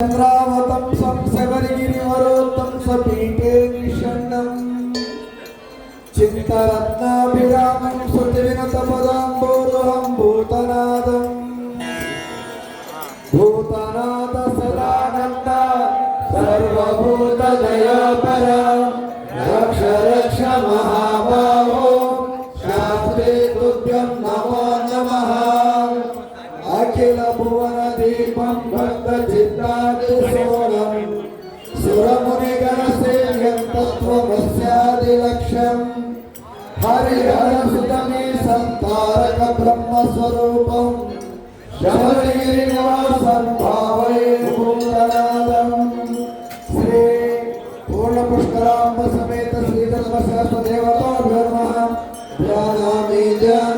చంద్రావతం సంసగరిగిరివరోత్తం సపీఠే నిషణ్ణం చింతరత్నాభిరామం శృతివినతపదాంబోరుహం భూతనాదం భూతనాద సదానంద సర్వభూత దయాపర రక్ష రక్ష మహాబాహో శాస్త్రే తుభ్యం నమో నమ. అఖిల భువన దీపం భక్త చిత్తాది సోలం సురముని సేవ్యం తత్వమస్యాది లక్ష్యం హరిహర సుతమే సంతారక బ్రహ్మ స్వరూపం శబరిగిరి నివాసం భావయే భూతనాదం శ్రీ పూర్ణ పుష్కరాంబ సమేత శ్రీధర్మ శాస్త్ర దేవతో ధర్మ ధ్యానామి ధ్యానం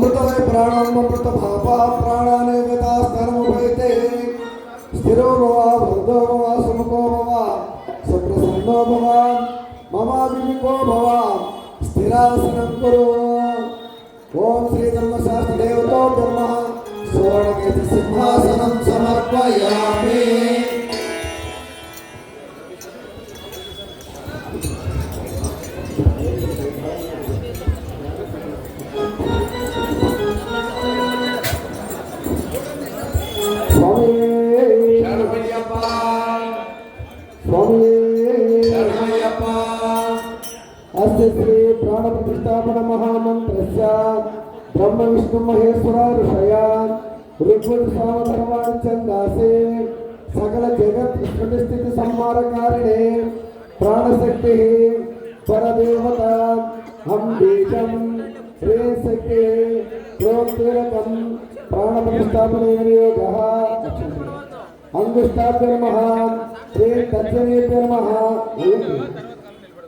సంతే అమృతమయ ప్రాణామృత భాప ప్రాణానే గతా స్థానముపైతే స్థిరో భవ వృద్ధో భవ సుముఖో భవ సుప్రసన్నో భవ మమాభిముఖో భవ స్థిరాసనం కురు ఓం శ్రీ ధర్మశాస్త్ర దేవతో ధర్మ సువర్ణకేత సింహాసనం సమర్పయామి స్వామి. అస్య శ్రీ ప్రాణ ప్రతిష్టాపన మహామంత్రస్య. బ్రహ్మ విష్ణు మహేశ్వర ఋషయ. ఋగ్వల్ సామధర్వాణి చందాసే సకల జగత్ సృష్టి శ్రీ శక్తి నమ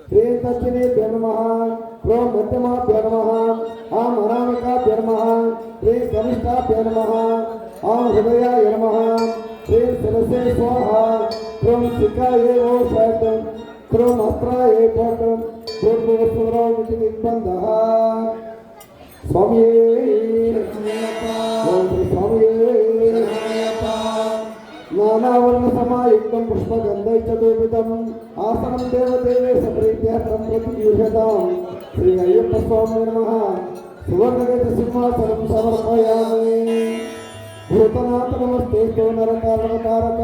శ్రీ దర్శనేభ్య నమ క్రో మధ్యమాభ్య నమ ఆం అనామికాభ్య నమ శ్రీ కనిష్టాభ్య నమ ఆం నమ శ్రీ స్వాహ క్రోం శిఖాయే ఓ క్రోం అస్త్రాయే స్వామి యుక్తం సమాయుక్తం పుష్పగంధై చతుర్విధం ఆసనం దేవదేవేశ ప్రతి ప్రతిగృహ్యతాం శ్రీ అయ్యప్ప స్వామి నమ. సువర్ణగత సింహాసనం సమర్పయామి. భూతనాథ నమస్తే నరకారక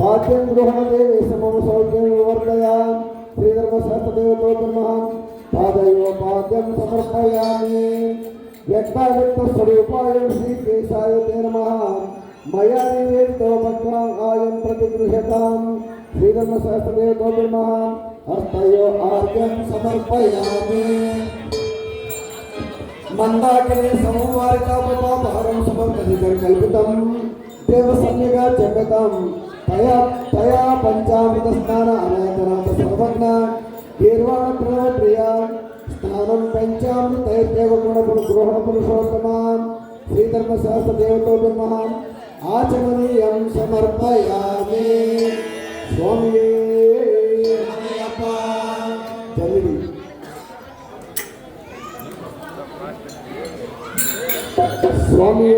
పాఠ్యం గృహణ దేవేశ మమ సౌఖ్యం వివర్ధయా శ్రీధర్మశాస్త్ర దేవతో బ్రహ్మ పాదయో పాద్యం సమర్పయామి. వ్యక్తావ్యక్త స్వరూపాయ శ్రీకేశాయ తే నమ. మయా నివేదితో భక్తాం ఆయం ప్రతిగృహ్యతాం శ్రీధర్మశాస్త్రదేవతో బ్రహ్మ హస్తయో ఆర్ఘ్యం సమర్పయామి మందాకిని సమవారితాపపాపహరం సమర్పదికం కల్పితం దేవసన్యగా జగతం తయా తయా పంచామృత స్నాన అనాయతనాథ సర్వజ్ఞ గీర్వాణ ప్రణవ ప్రియ స్నానం పంచామృతైత్యవ గుణపురు గృహణ పురుషోత్తమాం శ్రీధర్మశాస్త్ర దేవతో బ్రహ్మ ఆచమనీయం సమర్పయామి స్వామి జల్లి స్వామి